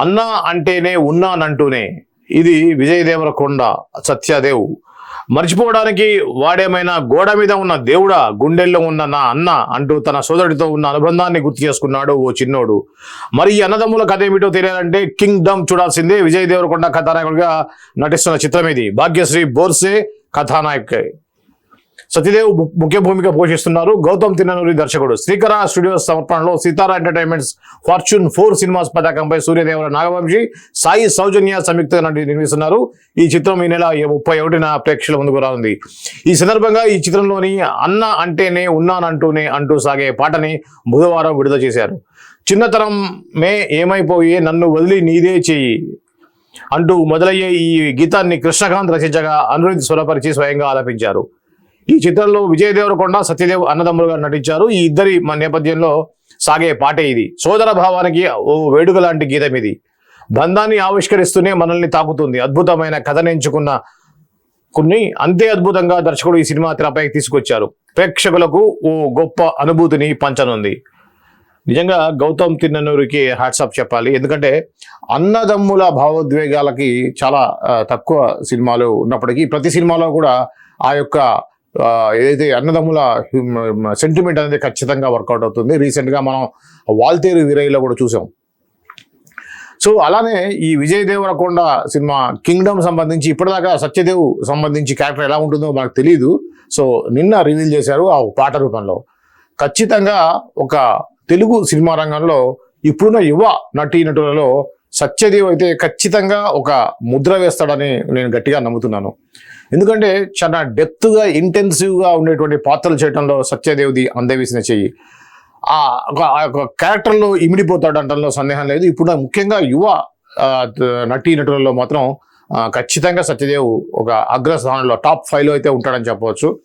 అన్న అంటేనే ఉన్నానంటూనే. ఇది విజయ్ దేవరకొండ సత్యదేవ్. మర్చిపోవడానికి వాడేమైనా గోడ మీద ఉన్న దేవుడా గుండెల్లో ఉన్న నా అన్న అంటూ తన సోదరుడితో ఉన్న అనుబంధాన్ని గుర్తు చేసుకున్నాడు ఓ చిన్నోడు. మరి ఈ అన్నదమ్ముల కథ ఏమిటో తెలియాలంటే కింగ్ డమ్ చూడాల్సిందే విజయ్ దేవరకొండ కథానాయకుడిగా నటిస్తున్న చిత్రం ఇది. భాగ్యశ్రీ బోర్సే కథానాయక్. సత్యదేవ్ ముఖ్య భూమిక పోషిస్తున్నారు. గౌతమ్ తిన్ననూరి దర్శకుడు. శ్రీకర స్టూడియోస్ సమర్పణలో Sithara entertainments fortune four cinemas పథకంపై Suryadevara Nagavamsi Sai Soujanya సంయుక్త నటి నిర్మిస్తున్నారు. ఈ చిత్రం ఈ నెల ముప్పై ఒకటిన ప్రేక్షకుల ముందుకు రానుంది. ఈ సందర్భంగా ఈ చిత్రంలోని అన్న అంటేనే ఉన్నానంటూనే అంటూ సాగే పాటని బుధవారం విడుదల చేశారు. చిన్నతరం మే ఏమైపోయి నన్ను వదిలి నీదే చెయ్యి అంటూ మొదలయ్యే ఈ గీతాన్ని కృష్ణకాంత్ రచించగా అనురుద్ స్వరపరిచి స్వయంగా ఆలపించారు. ఈ చిత్రంలో విజయ్ దేవరకొండ సత్యదేవ్ అన్నదమ్ములుగా నటించారు. ఈ ఇద్దరి నేపథ్యంలో సాగే పాటే ఇది. సోదర భావానికి ఓ వేడుక లాంటి గీతం ఇది. బంధాన్ని ఆవిష్కరిస్తూనే మనల్ని తాకుతుంది. అద్భుతమైన కథను ఎంచుకున్న కొన్ని అంతే అద్భుతంగా దర్శకుడు ఈ సినిమా తెరపైకి తీసుకొచ్చారు. ప్రేక్షకులకు ఓ గొప్ప అనుభూతిని పంచనుంది. నిజంగా గౌతమ్ తిన్ననూరికి హ్యాట్సాప్ చెప్పాలి. ఎందుకంటే అన్నదమ్ముల భావోద్వేగాలకి చాలా తక్కువ సినిమాలు ఉన్నప్పటికీ ప్రతి సినిమాలో కూడా ఆ యొక్క ఏదైతే అన్నదమ్ముల సెంటిమెంట్ అనేది ఖచ్చితంగా వర్కౌట్ అవుతుంది. రీసెంట్గా మనం వాల్తేరు వీరయ్యలో కూడా చూసాం. సో అలానే ఈ విజయ్ దేవరకొండ సినిమా కింగ్డమ్ సంబంధించి ఇప్పటిదాకా సత్యదేవ్ సంబంధించి క్యారెక్టర్ ఎలా ఉంటుందో మనకు తెలియదు సో నిన్న రివీల్ చేశారు ఆ పాట రూపంలో. ఖచ్చితంగా ఒక తెలుగు సినిమా రంగంలో ఇప్పుడున్న యువ నటీ నటులలో సత్యదేవ్ అయితే ఖచ్చితంగా ఒక ముద్ర వేస్తాడని నేను గట్టిగా నమ్ముతున్నాను. ఎందుకంటే చాలా డెప్త్గా ఇంటెన్సివ్గా ఉండేటువంటి పాత్రలు చేయడంలో సత్యదేవ్ది అందవేసిన చెయ్యి. ఆ ఒక- ఆ యొక్క క్యారెక్టర్లో ఇమిడిపోతాడు అంటంలో సందేహం లేదు. ఇప్పుడు ముఖ్యంగా యువ నటీ నటులలో మాత్రం ఖచ్చితంగా సత్యదేవ్ ఒక అగ్రస్థానంలో టాప్ ఫైవ్లో అయితే ఉంటాడని చెప్పవచ్చు.